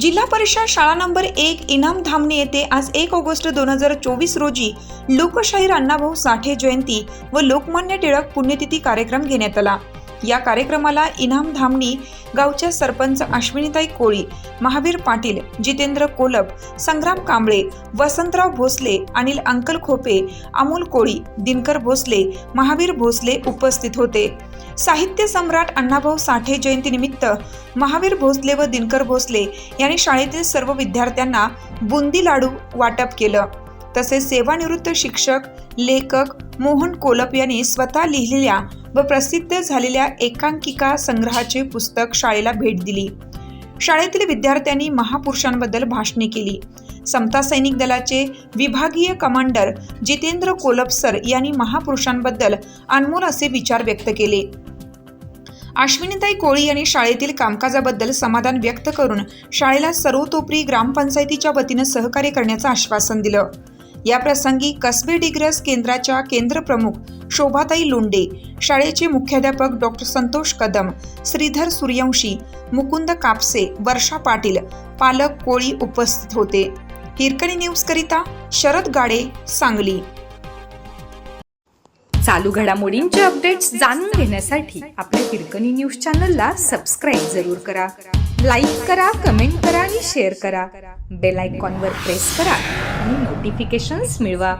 जिल्हा परिषद शाळा नंबर एक इनाम धामणे येथे आज एक ऑगस्ट दोन हजार चोवीस रोजी लोकशाहीर अण्णाभाऊ साठे जयंती व लोकमान्य टिळक पुण्यतिथी कार्यक्रम घेण्यात आला. या कार्यक्रमाला इनाम धामणी गावच्या सरपंच अश्विनीताई कोळी महावीर पाटील जितेंद्र कोलप संग्राम कांबळे वसंतराव भोसले अनिल अंकल खोपे अमोल कोळी दिनकर भोसले महावीर भोसले उपस्थित होते. साहित्य सम्राट अण्णाभाऊ साठे जयंतीनिमित्त महावीर भोसले व दिनकर भोसले यांनी शाळेतील सर्व विद्यार्थ्यांना बुंदी लाडू वाटप केलं. तसेच सेवानिवृत्त शिक्षक लेखक मोहन कोलप यांनी स्वतः लिहिलेल्या व प्रसिद्ध झालेल्या एकांकिका संग्रहाचे पुस्तक शाळेला भेट दिली. शाळेतील विद्यार्थ्यांनी महापुरुषांबद्दल भाषणे केली. समता सैनिक दलाचे विभागीय कमांडर जितेंद्र कोलप सर यांनी महापुरुषांबद्दल अनमोल असे विचार व्यक्त केले. अश्विनीताई कोळी यांनी शाळेतील कामकाजाबद्दल समाधान व्यक्त करून शाळेला सर्वतोपरी ग्रामपंचायतीच्या वतीनं सहकार्य करण्याचं आश्वासन दिलं. या प्रसंगी कसबे डिग्रस केंद्राच्या केंद्रप्रमुख शोभाताई लोंडे शाळेचे मुख्याध्यापक डॉक्टर संतोष कदम श्रीधर सूर्यवंशी मुकुंद कापसे वर्षा पाटील पालक कोळी उपस्थित होते. हिरकणी न्यूजकरिता शरद गाडे सांगली. चालू घडामोडींचे अपडेट्स जाणून घेण्यासाठी आपल्या हिरकणी न्यूज चॅनलला सबस्क्राईब जरूर करा. लाईक करा कमेंट करा आणि शेअर करा. बेल आयकॉनवर प्रेस करा. आणि नोटिफिकेशन्स मिळवा.